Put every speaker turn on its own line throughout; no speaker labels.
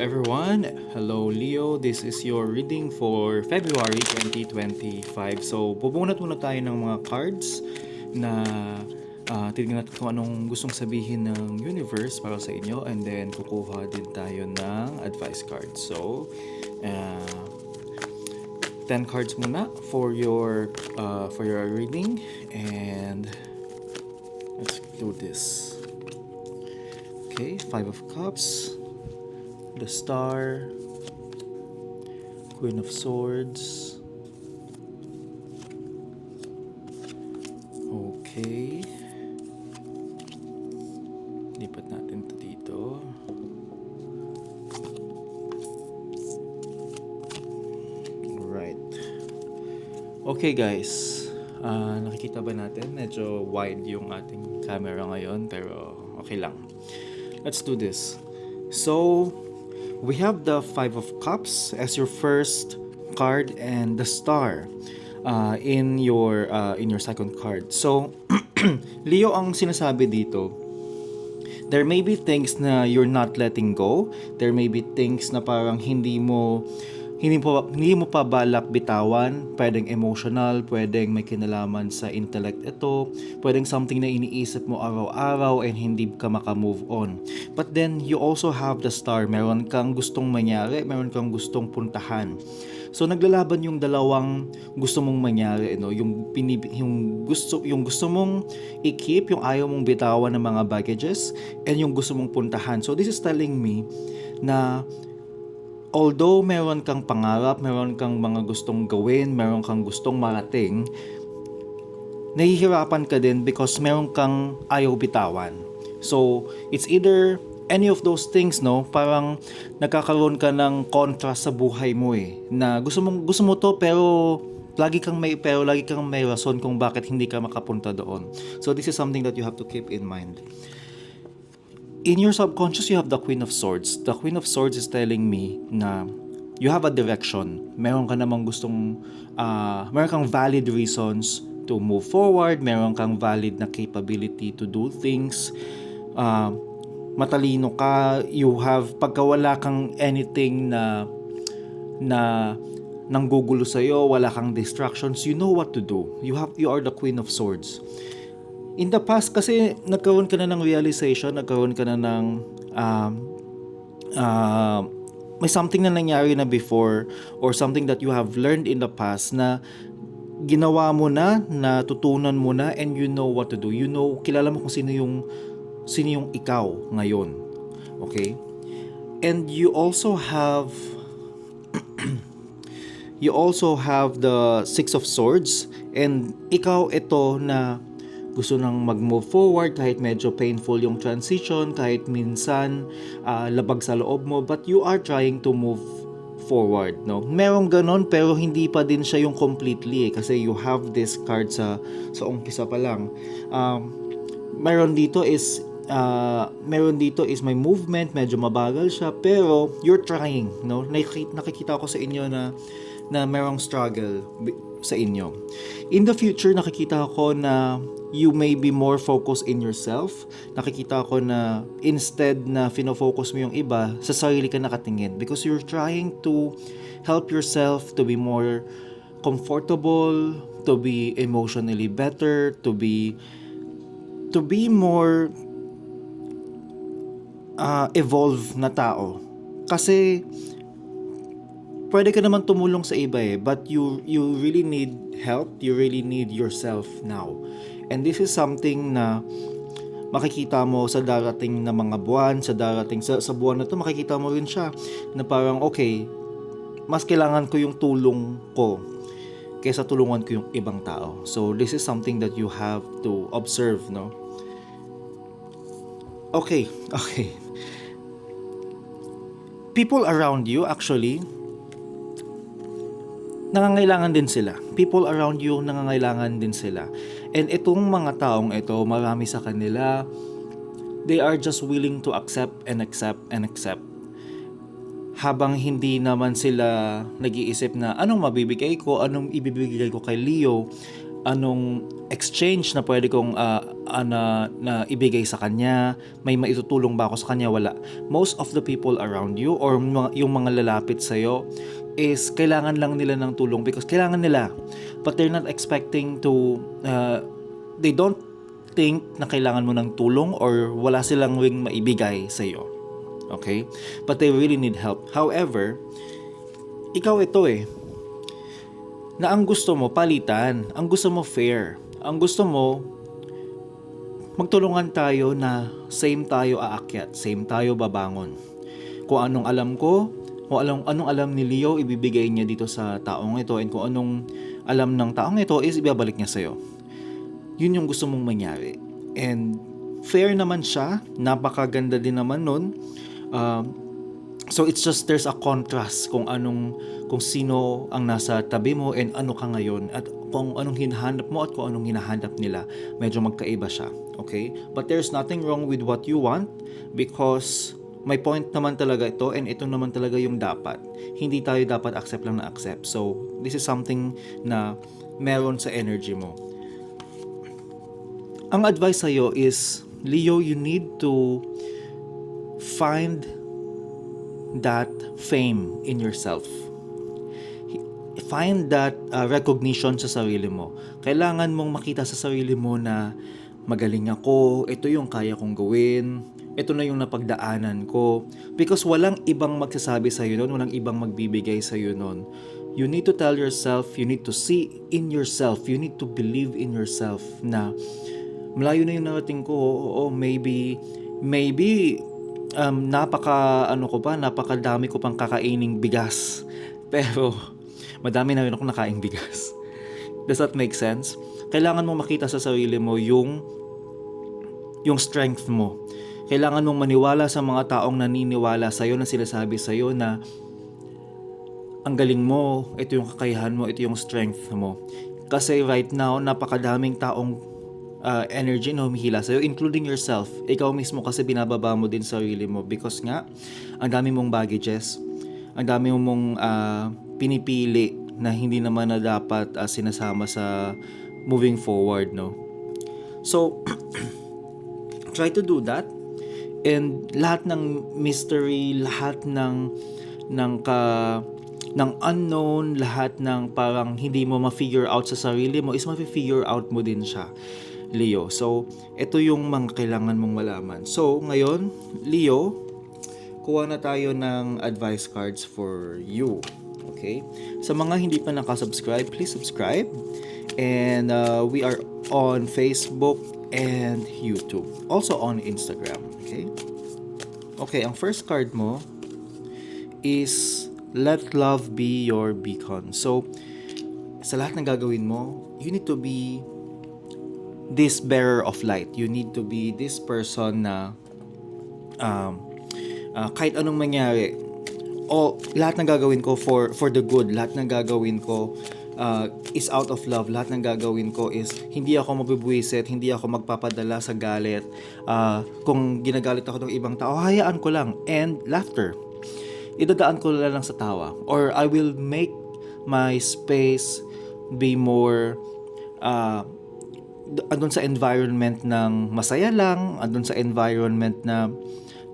everyone. Hello Leo. This is your reading for February 2025. So, bubunot muna tayo ng mga cards na uh, titignan natin kung anong gustong sabihin ng universe para sa inyo and then kukuha din tayo ng advice cards. So, uh, 10 cards muna for your uh, for your reading and let's do this. Okay, 5 of cups the Star, Queen of Swords. Okay. Lipat natin to dito. Alright. Okay guys. Ah, nakikita ba natin? Medyo wide yung ating camera ngayon pero okay lang. Let's do this. So, we have the Five of Cups as your first card and the Star uh, in your uh, in your second card. So, Leo ang sinasabi dito, there may be things na you're not letting go. There may be things na parang hindi mo hindi mo, hindi mo pa balak bitawan, pwedeng emotional, pwedeng may kinalaman sa intellect ito, pwedeng something na iniisip mo araw-araw and hindi ka makamove on. But then, you also have the star. Meron kang gustong mangyari, meron kang gustong puntahan. So naglalaban yung dalawang gusto mong mangyari, no? Yung pinib- yung gusto yung gusto mong i-keep, yung ayaw mong bitawan ng mga baggages and yung gusto mong puntahan. So this is telling me na although meron kang pangarap, meron kang mga gustong gawin, meron kang gustong marating, nahihirapan ka din because meron kang ayaw bitawan. So, it's either any of those things, no? Parang nagkakaroon ka ng contrast sa buhay mo eh. Na gusto mo, gusto mo to pero lagi kang may pero lagi kang may rason kung bakit hindi ka makapunta doon. So this is something that you have to keep in mind in your subconscious, you have the Queen of Swords. The Queen of Swords is telling me na you have a direction. Meron ka namang gustong, uh, meron kang valid reasons to move forward. Meron kang valid na capability to do things. Uh, matalino ka. You have, pagka wala kang anything na, na, nanggugulo sa'yo, wala kang distractions, you know what to do. You have, you are the Queen of Swords in the past kasi nagkaroon ka na ng realization, nagkaroon ka na ng um, uh, may something na nangyari na before or something that you have learned in the past na ginawa mo na, natutunan mo na and you know what to do. You know, kilala mo kung sino yung sino yung ikaw ngayon. Okay? And you also have you also have the Six of Swords and ikaw ito na gusto nang mag-move forward kahit medyo painful yung transition, kahit minsan uh, labag sa loob mo, but you are trying to move forward, no? Merong ganon pero hindi pa din siya yung completely eh, kasi you have this card sa sa umpisa pa lang. Um, meron dito is uh, meron dito is may movement, medyo mabagal siya, pero you're trying, no? Nakikita, nakikita ko sa inyo na na merong struggle sa inyo. In the future, nakikita ko na you may be more focused in yourself. Nakikita ko na instead na fino-focus mo yung iba, sa sarili ka nakatingin because you're trying to help yourself to be more comfortable, to be emotionally better, to be to be more uh, evolve na tao. Kasi pwede ka naman tumulong sa iba eh, but you you really need help, you really need yourself now. And this is something na makikita mo sa darating na mga buwan, sa darating sa, sa buwan na to, makikita mo rin siya na parang okay, mas kailangan ko yung tulong ko kaysa tulungan ko yung ibang tao. So this is something that you have to observe, no? Okay, okay. People around you actually nangangailangan din sila. People around you, nangangailangan din sila. And itong mga taong ito, marami sa kanila, they are just willing to accept and accept and accept. Habang hindi naman sila nag-iisip na anong mabibigay ko, anong ibibigay ko kay Leo, anong exchange na pwede kong ah, ah, na, na ibigay sa kanya, may maitutulong ba ako sa kanya, wala. Most of the people around you or mga, yung mga lalapit sa'yo is kailangan lang nila ng tulong because kailangan nila. But they're not expecting to, ah, they don't think na kailangan mo ng tulong or wala silang wing maibigay sa'yo. Okay? But they really need help. However, ikaw ito eh, na ang gusto mo palitan, ang gusto mo fair, ang gusto mo magtulungan tayo na same tayo aakyat, same tayo babangon. Kung anong alam ko, kung anong, anong alam ni Leo, ibibigay niya dito sa taong ito and kung anong alam ng taong ito is ibabalik niya sa'yo. Yun yung gusto mong mangyari. And fair naman siya, napakaganda din naman nun. Um, so it's just there's a contrast kung anong kung sino ang nasa tabi mo and ano ka ngayon at kung anong hinahanap mo at kung anong hinahanap nila medyo magkaiba siya okay but there's nothing wrong with what you want because may point naman talaga ito and ito naman talaga yung dapat hindi tayo dapat accept lang na accept so this is something na meron sa energy mo ang advice sa'yo is Leo you need to find that fame in yourself. Find that uh, recognition sa sarili mo. Kailangan mong makita sa sarili mo na magaling ako, ito yung kaya kong gawin, ito na yung napagdaanan ko. Because walang ibang magsasabi sa iyo noon, walang ibang magbibigay sa iyo noon. You need to tell yourself, you need to see in yourself, you need to believe in yourself na malayo na yung narating ko, oo, maybe, maybe um, napaka ano ko pa, napakadami ko pang kakaining bigas. Pero madami na rin ako nakaing bigas. Does that make sense? Kailangan mo makita sa sarili mo yung yung strength mo. Kailangan mong maniwala sa mga taong naniniwala sa iyo na sinasabi sa iyo na ang galing mo, ito yung kakayahan mo, ito yung strength mo. Kasi right now, napakadaming taong uh, energy na humihila sa'yo, including yourself. Ikaw mismo kasi binababa mo din sarili mo because nga, ang dami mong baggages, ang dami mong uh, pinipili na hindi naman na dapat uh, sinasama sa moving forward, no? So, try to do that and lahat ng mystery, lahat ng ng ka ng unknown, lahat ng parang hindi mo ma-figure out sa sarili mo is ma-figure out mo din siya. Leo. So, ito yung mga kailangan mong malaman. So, ngayon, Leo, kuha na tayo ng advice cards for you. Okay? Sa mga hindi pa nakasubscribe, please subscribe. And uh, we are on Facebook and YouTube. Also on Instagram. Okay? Okay, ang first card mo is Let Love Be Your Beacon. So, sa lahat ng gagawin mo, you need to be this bearer of light. You need to be this person na um, uh, kahit anong mangyari, o lahat ng gagawin ko for for the good, lahat ng gagawin ko uh, is out of love. Lahat ng gagawin ko is hindi ako mabibuisit, hindi ako magpapadala sa galit. Uh, kung ginagalit ako ng ibang tao, hayaan ko lang. And laughter. Idadaan ko lang sa tawa. Or I will make my space be more uh, andun sa environment ng masaya lang, andun sa environment na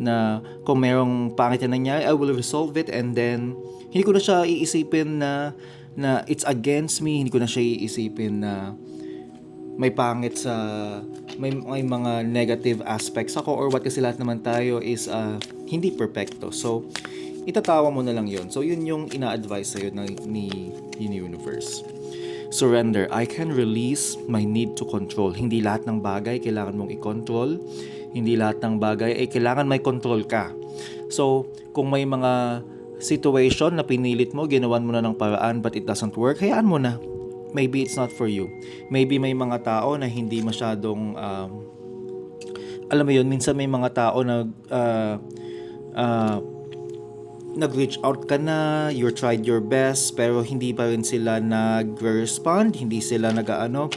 na kung merong pangit na nangyari, I will resolve it and then hindi ko na siya iisipin na na it's against me, hindi ko na siya iisipin na may pangit sa may, may mga negative aspects ako or what kasi lahat naman tayo is uh, hindi perfecto. So, itatawa mo na lang yon So, yun yung ina-advise sa'yo ng, ni, ni universe. Surrender. I can release my need to control. Hindi lahat ng bagay kailangan mong i-control. Hindi lahat ng bagay ay kailangan may control ka. So, kung may mga situation na pinilit mo, ginawan mo na ng paraan but it doesn't work, hayaan mo na. Maybe it's not for you. Maybe may mga tao na hindi masyadong um, alam mo yun, minsan may mga tao na uh, uh, nag-reach out ka na, you tried your best, pero hindi pa rin sila nag-respond, hindi sila nag-ano,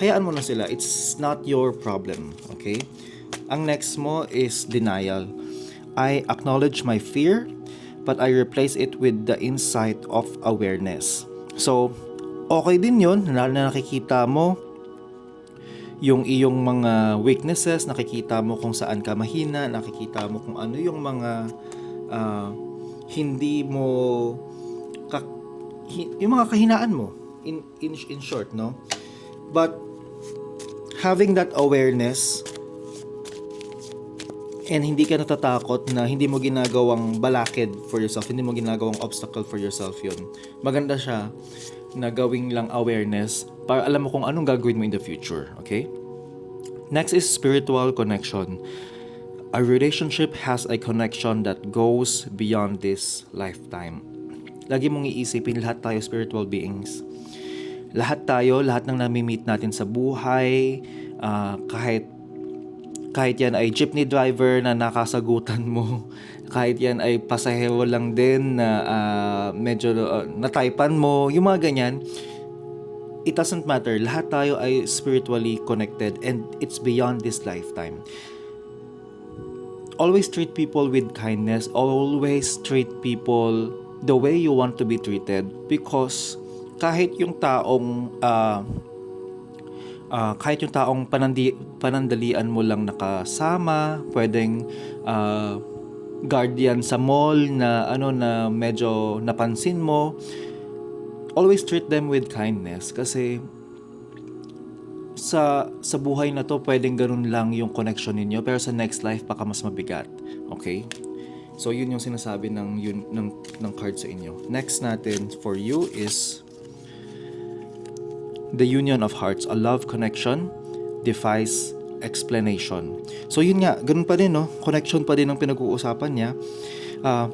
hayaan mo na sila. It's not your problem, okay? Ang next mo is denial. I acknowledge my fear, but I replace it with the insight of awareness. So, okay din yun, na, na nakikita mo yung iyong mga weaknesses, nakikita mo kung saan ka mahina, nakikita mo kung ano yung mga ah, hindi mo ka, yung mga kahinaan mo in in in short, no? But having that awareness and hindi ka natatakot na hindi mo ginagawang balakid for yourself, hindi mo ginagawang obstacle for yourself yun. Maganda siya na gawing lang awareness para alam mo kung anong gagawin mo in the future, okay? Next is spiritual connection. A relationship has a connection that goes beyond this lifetime. Lagi mong iisipin lahat tayo spiritual beings. Lahat tayo, lahat ng nami-meet natin sa buhay, ah, kahit kahit yan ay jeepney driver na nakasagutan mo, kahit yan ay pasahero lang din na ah, medyo uh, nataypan mo, yung mga ganyan, it doesn't matter. Lahat tayo ay spiritually connected and it's beyond this lifetime. Always treat people with kindness. Always treat people the way you want to be treated because kahit yung taong ah, Ah, kahit yung taong panandi, panandalian mo lang nakasama, pwedeng ah, guardian sa mall na ano na medyo napansin mo, always treat them with kindness kasi sa sa buhay na to pwedeng ganun lang yung connection ninyo pero sa next life baka mas mabigat. Okay? So yun yung sinasabi ng yun ng ng card sa inyo. Next natin for you is the union of hearts, a love connection defies explanation. So yun nga, ganun pa din no, connection pa din ang pinag-uusapan niya. Ah,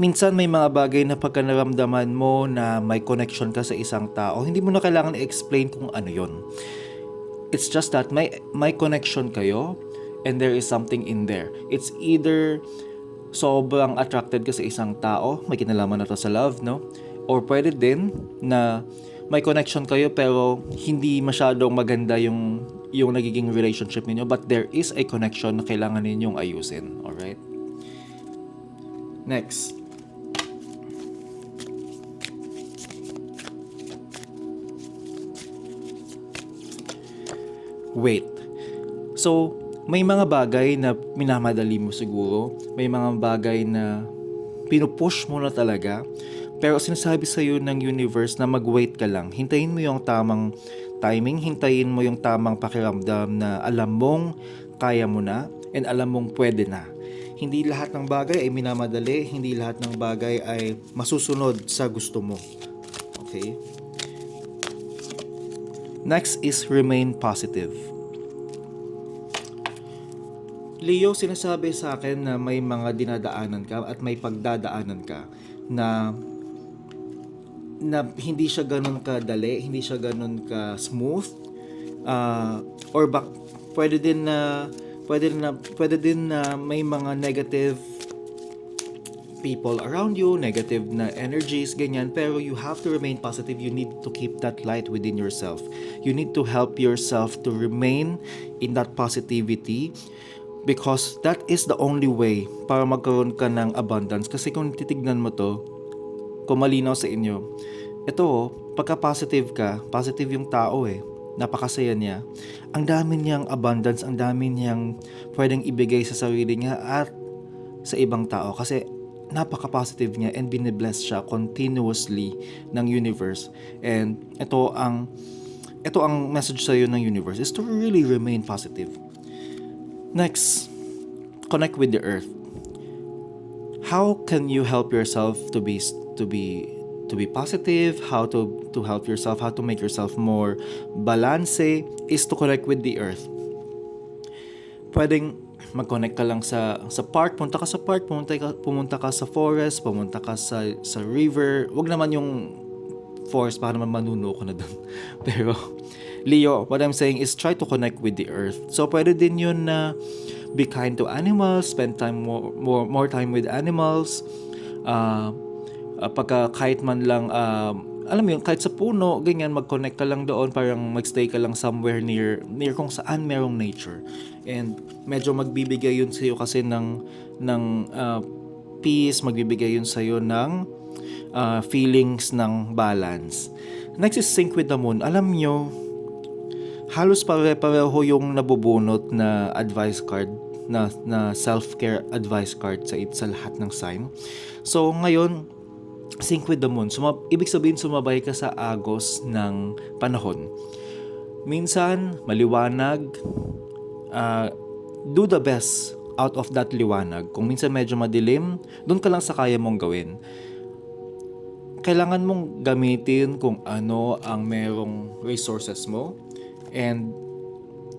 minsan may mga bagay na pagka naramdaman mo na may connection ka sa isang tao, hindi mo na kailangan i-explain kung ano yon. It's just that may may connection kayo and there is something in there. It's either sobrang attracted ka sa isang tao, may kinalaman na to sa love, no? Or pwede din na may connection kayo pero hindi masyadong maganda yung yung nagiging relationship niyo but there is a connection na kailangan ninyong ayusin. Alright? Next. Wait. So, may mga bagay na minamadali mo siguro. May mga bagay na pinupush mo na talaga. Pero sinasabi sa iyo ng universe na mag-wait ka lang. Hintayin mo yung tamang timing, hintayin mo yung tamang pakiramdam na alam mong kaya mo na and alam mong pwede na. Hindi lahat ng bagay ay minamadali, hindi lahat ng bagay ay masusunod sa gusto mo. Okay? Next is remain positive. Leo, sinasabi sa akin na may mga dinadaanan ka at may pagdadaanan ka na na hindi siya ganun kadali, hindi siya ganun ka smooth ah, or bak pwede din na pwede din na pwede din na may mga negative people around you, negative na energies, ganyan. Pero you have to remain positive. You need to keep that light within yourself. You need to help yourself to remain in that positivity because that is the only way para magkaroon ka ng abundance. Kasi kung titignan mo to, kung malinaw sa inyo, ito, pagka positive ka, positive yung tao eh, napakasaya niya, ang dami niyang abundance, ang dami niyang pwedeng ibigay sa sarili niya at sa ibang tao kasi napaka-positive niya and binibless siya continuously ng universe. And ito ang ito ang message sa iyo ng universe is to really remain positive. Next, connect with the earth. How can you help yourself to be to be to be positive, how to to help yourself, how to make yourself more balance is to connect with the earth. Pwedeng mag-connect ka lang sa sa park, punta ka sa park, pumunta ka pumunta ka sa forest, pumunta ka sa sa river. Wag naman yung forest para naman manuno ko na doon. Pero Leo, what I'm saying is try to connect with the earth. So pwede din yun na be kind to animals, spend time more more, more time with animals. Uh, uh, pagka kahit man lang uh, alam mo yun, kahit sa puno, ganyan, mag-connect ka lang doon, parang magstay ka lang somewhere near, near kung saan merong nature. And medyo magbibigay yun sa'yo kasi ng, ng uh, peace, magbibigay yun sa'yo ng uh, feelings ng balance. Next is sync with the moon. Alam nyo, halos pare-pareho yung nabubunot na advice card na, na self-care advice card sa, sa lahat ng sign. So, ngayon, sync with the moon. Suma- ibig sabihin, sumabay ka sa agos ng panahon. Minsan, maliwanag, uh, do the best out of that liwanag. Kung minsan medyo madilim, doon ka lang sa kaya mong gawin. Kailangan mong gamitin kung ano ang merong resources mo And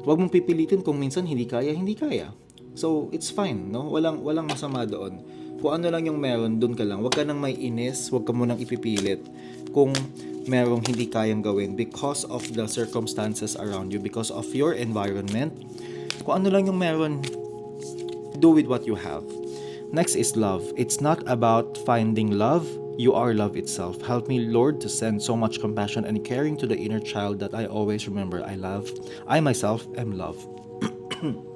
wag mong pipilitin kung minsan hindi kaya, hindi kaya. So, it's fine, no? Walang walang masama doon. Kung ano lang yung meron, doon ka lang. Wag ka nang may inis, wag ka mo nang ipipilit kung merong hindi kayang gawin because of the circumstances around you, because of your environment. Kung ano lang yung meron, do with what you have. Next is love. It's not about finding love, you are love itself. Help me, Lord, to send so much compassion and caring to the inner child that I always remember I love. I myself am love.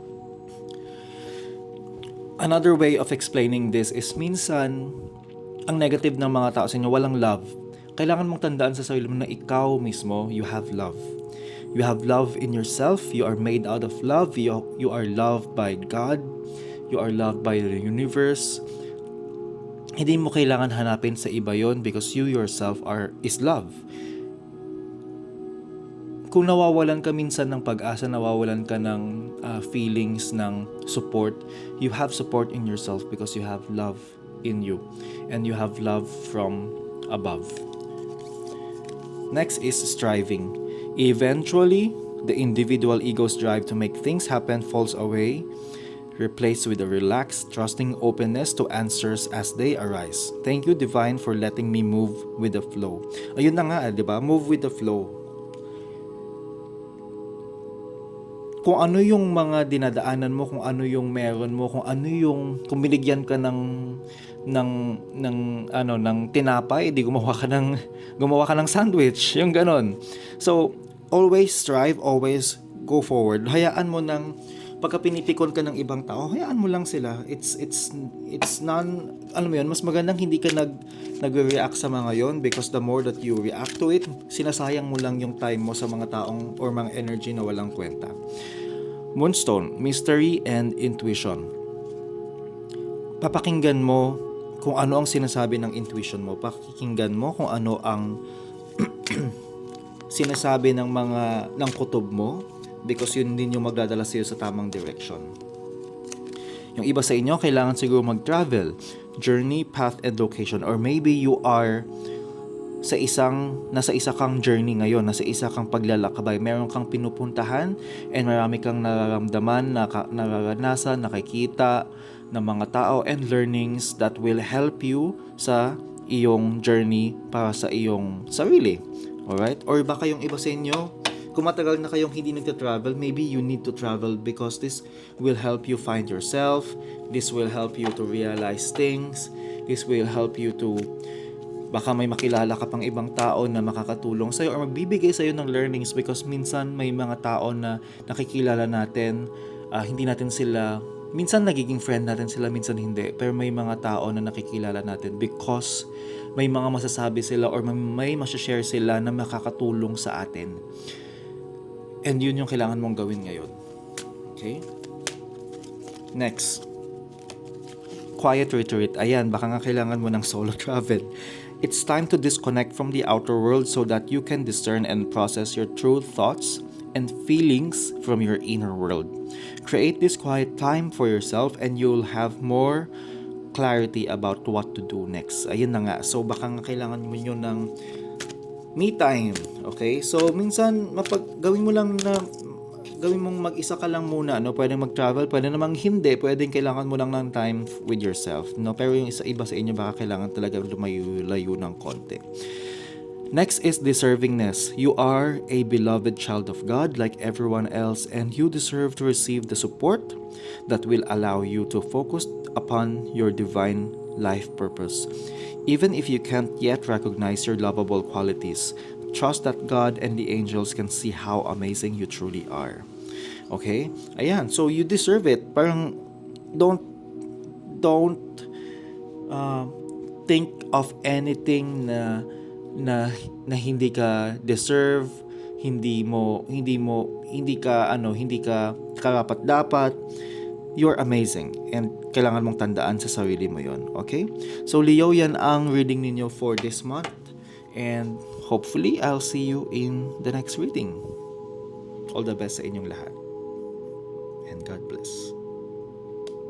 Another way of explaining this is minsan, ang negative ng mga tao sa inyo, walang love. Kailangan mong tandaan sa sarili mo na ikaw mismo, you have love. You have love in yourself. You are made out of love. You, you are loved by God. You are loved by the universe hindi mo kailangan hanapin sa iba yon because you yourself are is love. Kung nawawalan ka minsan ng pag-asa, nawawalan ka ng uh, feelings ng support, you have support in yourself because you have love in you and you have love from above. Next is striving. Eventually, the individual ego's drive to make things happen falls away replaced with a relaxed, trusting openness to answers as they arise. Thank you, Divine, for letting me move with the flow. Ayun na nga, di ba? Move with the flow. Kung ano yung mga dinadaanan mo, kung ano yung meron mo, kung ano yung kung binigyan ka ng ng ng ano ng tinapay, di gumawa ka ng gumawa ka ng sandwich, yung ganon. So, always strive, always go forward. Hayaan mo nang pagka pinipikon ka ng ibang tao, hayaan mo lang sila. It's it's it's non alam mo 'yun, mas magandang hindi ka nag nagre-react sa mga 'yon because the more that you react to it, sinasayang mo lang yung time mo sa mga taong or mga energy na walang kwenta. Moonstone, mystery and intuition. Papakinggan mo kung ano ang sinasabi ng intuition mo. Pakikinggan mo kung ano ang sinasabi ng mga ng kutob mo because yun din yung magdadala sa iyo sa tamang direction. Yung iba sa inyo, kailangan siguro mag-travel, journey, path, and location. Or maybe you are sa isang, nasa isa kang journey ngayon, nasa isa kang paglalakbay, meron kang pinupuntahan and marami kang nararamdaman, naka, nararanasan, nakikita ng mga tao and learnings that will help you sa iyong journey para sa iyong sarili. Alright? Or baka yung iba sa inyo, kung matagal na kayong hindi nagta-travel, maybe you need to travel because this will help you find yourself. This will help you to realize things. This will help you to baka may makilala ka pang ibang tao na makakatulong sa'yo or magbibigay sa'yo ng learnings because minsan may mga tao na nakikilala natin, uh, hindi natin sila, minsan nagiging friend natin sila, minsan hindi. Pero may mga tao na nakikilala natin because may mga masasabi sila or may, masashare sila na makakatulong sa atin. And yun yung kailangan mong gawin ngayon. Okay? Next. Quiet retreat. Ayan, baka nga kailangan mo ng solo travel. It's time to disconnect from the outer world so that you can discern and process your true thoughts and feelings from your inner world. Create this quiet time for yourself and you'll have more clarity about what to do next. Ayun na nga. So baka nga kailangan mo yun ng me time. Okay? So, minsan, mapag, gawin mo lang na gawin mong mag-isa ka lang muna, no? Pwedeng mag-travel, pwede namang hindi, pwedeng kailangan mo lang ng time with yourself, no? Pero yung isa iba sa inyo, baka kailangan talaga lumayo-layo ng konti. Next is deservingness. You are a beloved child of God like everyone else, and you deserve to receive the support that will allow you to focus upon your divine life purpose. Even if you can't yet recognize your lovable qualities, Trust that God and the angels can see how amazing you truly are. Okay? Ayan. So, you deserve it. Parang, don't, don't, uh, think of anything na, na, na hindi ka deserve, hindi mo, hindi mo, hindi ka, ano, hindi ka karapat dapat. You're amazing. And kailangan mong tandaan sa sarili mo yon Okay? So, Leo, yan ang reading ninyo for this month. And Hopefully, I'll see you in the next reading. All the best sa inyong lahat.